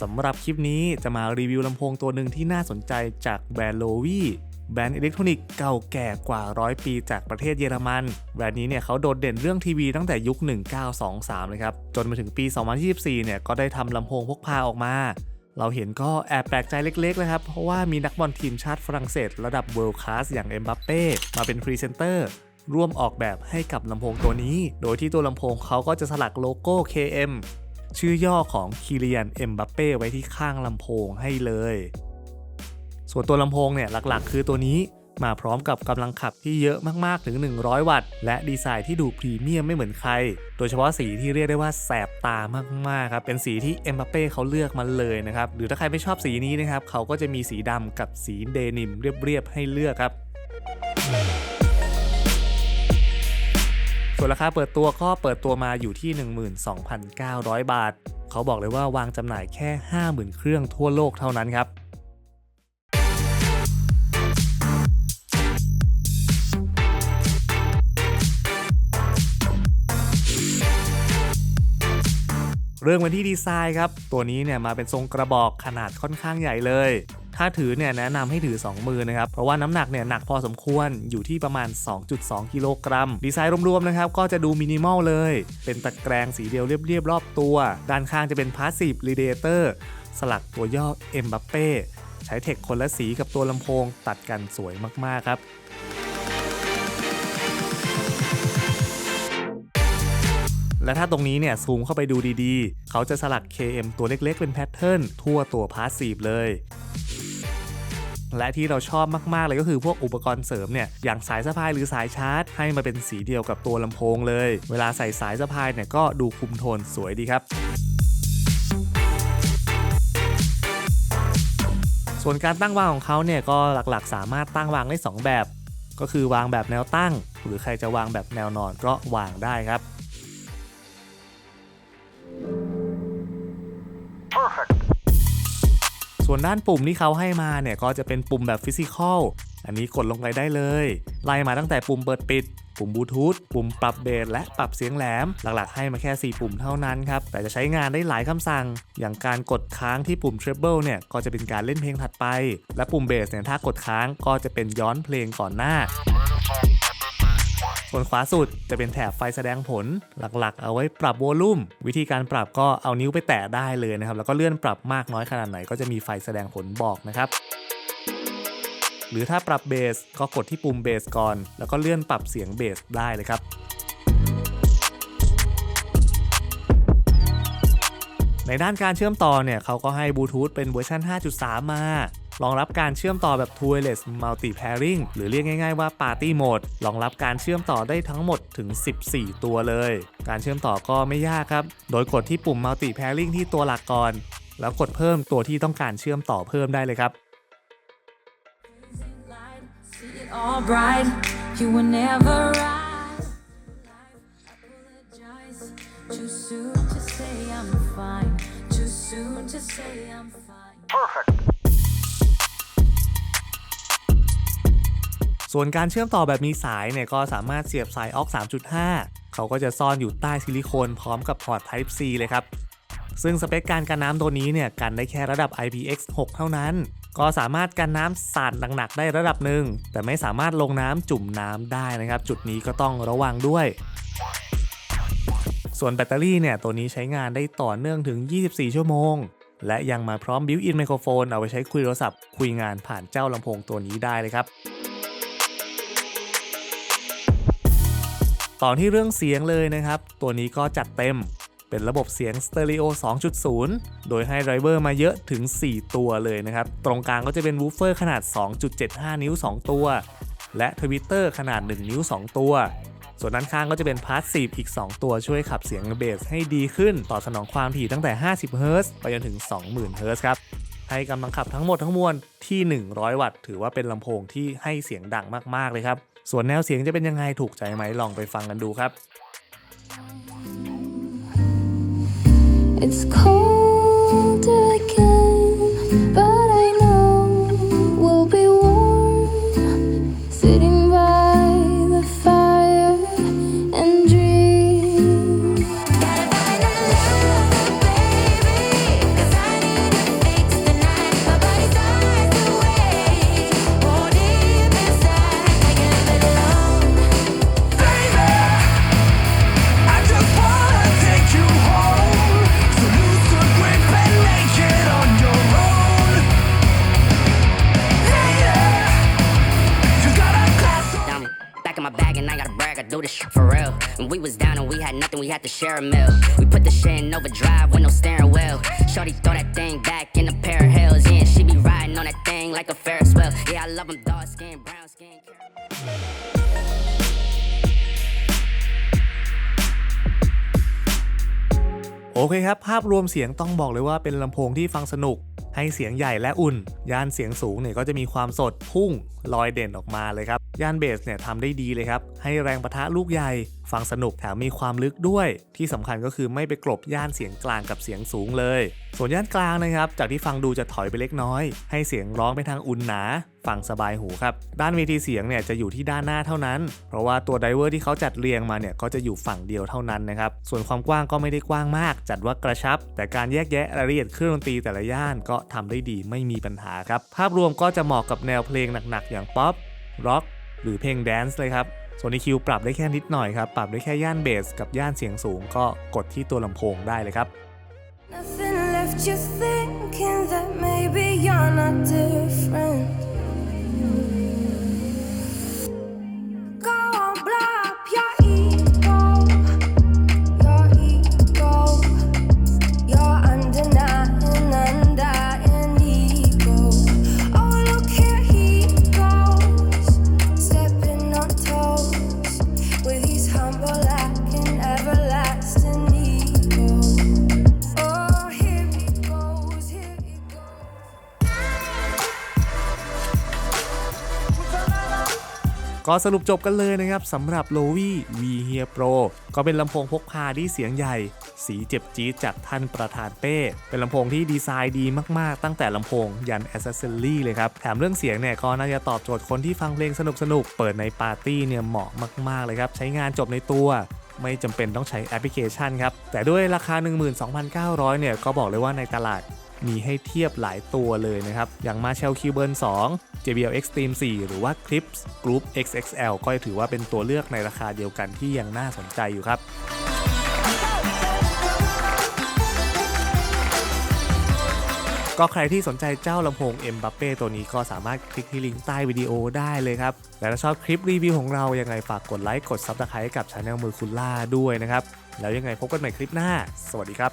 สำหรับคลิปนี้จะมารีวิวลำโพงตัวหนึ่งที่น่าสนใจจากแบรนด์โลวีแบรนด์อิเล็กทรอนิกส์เก่าแก่กว่าร้อยปีจากประเทศเยอรมัน แบรนด์นี้เนี่ยเขาโดดเด่นเรื่องทีวีตั้งแต่ยุค 1923 เลยครับ จนมาถึงปี 2024 เนี่ยก็ได้ทำลำโพงพกพาออกมา เราเห็นก็แอบแปลกใจเล็กๆนะครับ เพราะว่ามีนักบอลทีมชาติฝรั่งเศส ระดับ world class อย่างเอ็มบัปเป้มาเป็นพรีเซนเตอร์ร่วมออกแบบให้กับลำโพงตัวนี้ โดยที่ตัวลำโพงเขาก็จะสลักโลโก้ KM ชื่อย่อของคิเลียนเอ็มบัปเป้ไว้ที่ข้างลำโพงให้เลย ส่วนตัวลำโพงเนี่ยหลักๆ คือตัวนี้มาพร้อมกับกำลังขับที่เยอะมากๆถึง 100 วัตต์ และดีไซน์ที่ดูพรีเมียมไม่เหมือนใคร โดยเฉพาะสีที่เรียกได้ว่าแสบตามากๆครับ เป็นสีที่เอ็มบัปเป้เขาเลือกมาเลยนะครับ หรือถ้าใครไม่ชอบสีนี้นะครับ เขาก็จะมีสีดำกับสีเดนิมเรียบๆให้เลือกครับ ส่วนราคาเปิดตัวก็เปิดตัวมาอยู่ที่ 12,900 บาท เขาบอกเลยว่าวางจำหน่ายแค่ 50,000 เครื่องทั่วโลกเท่านั้นครับเรื่องมาที่ดีไซน์ครับ ตัวนี้เนี่ยมาเป็นทรงกระบอกขนาดค่อนข้างใหญ่เลย ถ้าถือเนี่ยแนะนำให้ถือ 2 มือนะครับ เพราะว่าน้ำหนักเนี่ยหนักพอสมควรอยู่ที่ประมาณ 2.2 กิโลกรัม ดีไซน์รวมๆนะครับก็จะดูมินิมอลเลย เป็นตะแกรงสีเดียวเรียบๆรอบตัว ด้านข้างจะเป็นพาสซีฟรีเดเตอร์สลักตัวย่อเอ็มบัปเป้ใช้เทคคนละสีกับตัวลำโพงตัดกันสวยมากๆครับและถ้าตรงนี้เนี่ยซูมเข้าไปดูดีๆ เขาจะสลัก KM ตัวเล็กๆ เป็นแพทเทิร์นทั่วตัวพาสซีฟเลย และที่เราชอบมาก ๆ เลยก็คือพวกอุปกรณ์เสริมเนี่ยอย่างสายสะพายหรือสายชาร์จ ให้มาเป็นสีเดียวกับตัวลำโพงเลย เวลาใส่สายสะพายเนี่ยก็ดูคุมโทนสวยดีครับส่วนการตั้งวางของเขาเนี่ยก็หลักๆ สามารถตั้งวางได้ 2 แบบ ก็คือวางแบบแนวตั้ง หรือใครจะวางแบบแนวนอนก็วางได้ครับ ส่วนด้านปุ่มที่เขาให้มาเนี่ยก็จะเป็นปุ่มแบบฟิสิกอลอันนี้กดลงไปได้เลย ไล่มาตั้งแต่ปุ่มเปิดปิด ปุ่มบลูทูธปุ่มปรับเบสและปรับเสียงแหลม หลักๆให้มาแค่ 4 ปุ่มเท่านั้นครับ แต่จะใช้งานได้หลายคำสั่ง อย่างการกดค้างที่ปุ่ม treble เนี่ยก็จะเป็นการเล่นเพลงถัดไป และปุ่มเบสเนี่ยถ้ากดค้างก็จะเป็นย้อนเพลงก่อนหน้า ส่วนขวาสุดจะเป็นแถบไฟแสดงผลหลักๆ เอาไว้ปรับโวลูมวิธีการปรับก็เอานิ้วไปแตะได้เลยนะครับ แล้วก็เลื่อนปรับมากน้อยขนาดไหนก็จะมีไฟแสดงผลบอกนะครับหรือถ้าปรับเบสก็กดที่ปุ่มเบสก่อน แล้วก็เลื่อนปรับเสียงเบสได้เลยครับ ในด้านการเชื่อมต่อเนี่ยเขาก็ให้บลูทูธเป็นเวอร์ชัน5.3 มา รองรับการเชื่อมต่อแบบ Wireless Multi Pairing หรือเรียกง่ายๆว่า Party Mode รองรับการเชื่อมต่อได้ทั้งหมดถึง 14 ตัวเลย การเชื่อมต่อก็ไม่ยากครับ โดยกดที่ปุ่ม Multi Pairing ที่ตัวหลักก่อน แล้วกดเพิ่มตัวที่ต้องการเชื่อมต่อเพิ่มได้เลยครับ Too soon to say I'm fine. Too soon to say I'm fine. ส่วนการเชื่อมต่อแบบมีสายเนี่ยก็สามารถเสียบสายออก3.5 เขาก็จะซ่อนอยู่ใต้ซิลิโคนพร้อมกับพอร์ต Type C เลยครับ ซึ่งสเปคการกันน้ำตัวนี้เนี่ยกันได้แค่ระดับ IPX6 เท่านั้น ก็สามารถกันน้ำสาดหนักๆได้ระดับหนึ่ง แต่ไม่สามารถลงน้ำจุ่มน้ำได้นะครับ จุดนี้ก็ต้องระวังด้วยส่วนแบตเตอรี่เนี่ยตัวนี้ใช้งานได้ต่อเนื่องถึง 24 ชั่วโมง และยังมาพร้อมบิวอินไมโครโฟนเอาไว้ใช้คุยโทรศัพท์ คุยงานผ่านเจ้าลำโพงตัวนี้ได้เลยครับ ต่อที่เรื่องเสียงเลยนะครับ ตัวนี้ก็จัดเต็มเป็นระบบเสียงสเตอริโอ 2.0 โดยให้ไดรเวอร์มาเยอะถึง 4 ตัวเลยนะครับ ตรงกลางก็จะเป็นวูฟเฟอร์ขนาด 2.75 นิ้ว 2 ตัว และทวิตเตอร์ขนาด 1 นิ้ว 2 ตัว ส่วนด้านข้างก็จะเป็นพาสซีฟอีก 2 ตัวช่วยขับเสียงเบสให้ดีขึ้น ต่อสนองความถี่ตั้งแต่ 50 เฮิรตซ์ไปจนถึง 20,000 เฮิรตซ์ครับ ให้กำลังขับทั้งหมดทั้งมวลที่ 100 วัตต์ ถือว่าเป็นลำโพงที่ให้เสียงดังมากๆเลยครับ ส่วนแนวเสียงจะเป็นยังไงถูกใจไหมลองไปฟังกันดูครับ It's cold the shit for real. When we was down and we had nothing, we had to share a meal. We put the shit in overdrive with no steering wheel. Shorty throw that thing back in a pair of heels. Yeah, she be riding on that thing like a Ferris wheel. Yeah, I love them dark skin, brown skin. โอเคครับ ภาพรวมเสียงต้องบอกเลยว่าเป็นลำโพงที่ฟังสนุก ให้เสียงใหญ่และอุ่น ย่านเสียงสูงเนี่ยก็จะมีความสดพุ่งลอยเด่นออกมาเลยครับ ย่านเบสเนี่ยทำได้ดีเลยครับ ให้แรงประทะลูกใหญ่ ฟังสนุกแถมมีความลึกด้วย ที่สำคัญก็คือไม่ไปกลบย่านเสียงกลางกับเสียงสูงเลย ส่วนย่านกลางนะครับ จากที่ฟังดูจะถอยไปเล็กน้อย ให้เสียงร้องไปทางอุ่นหนา ฟังสบายหูครับ ด้านเวทีเสียงเนี่ยจะอยู่ที่ด้านหน้าเท่านั้น เพราะว่าตัวไดเวอร์ที่เขาจัดเรียงมาเนี่ยก็จะอยู่ฝั่งเดียวเท่านั้นนะครับ ส่วนความกว้างก็ไม่ได้กว้างมาก จัดว่ากระชับ แต่การแยกแยะรายละเอียดเครื่องดนตรีแต่ละย่านก็ทำได้ดีไม่มีปัญหาครับ ภาพรวมก็จะเหมาะกับแนวเพลงหนักๆ อย่างป๊อปร็อก หรือเพลงแดนซ์เลยครับ ส่วน EQ ปรับได้แค่นิดหน่อยครับ ปรับได้แค่ย่านเบสกับย่านเสียงสูงก็กดที่ตัวลำโพงได้เลยครับ Nothing left you thinking that maybe you're not different. ก็สรุปจบกันเลยนะครับสำหรับ l o w i V h e r Pro ก็เป็นลำโพงพกพาที่เสียงใหญ่ สีเจ็บจี๊ดจากท่านประธานเป้ เป็นลำโพงที่ดีไซน์ดีมากๆ ตั้งแต่ลำโพงยันแอ c เซสซอรี่เลยครับ แถมเรื่องเสียงเนี่ยก็น่าจะตอบโจทย์คนที่ฟังเพลงสนุกๆ เปิดในปาร์ตี้เนี่ยเหมาะมากๆเลยครับ ใช้งานจบในตัวไม่จำเป็นต้องใช้แอปพลิเคชันครับ แต่ด้วยราคา 12,900 เนี่ย ก็บอกเลยว่าในตลาดมีให้เทียบหลายตัวเลยนะครับ อย่าง Marshall q b u r n 2 JBL Extreme 4 หรือว่า Clips Group XXL ก็ถือว่าเป็นตัวเลือกในราคาเดียวกันที่ยังน่าสนใจอยู่ครับก็ใครที่สนใจเจ้าลำโพง m b a p p e ตัวนี้ก็สามารถคลิกที่ลิงก์ใต้วิดีโอได้เลยครับ และถ้าชอบคลิปรีวิวของเรายังไงฝากกดไลค์กด Subscribe กับช anel มือคุณล่าด้วยนะครับ แล้วยังไงพบกันใหม่คลิปหน้า สวัสดีครับ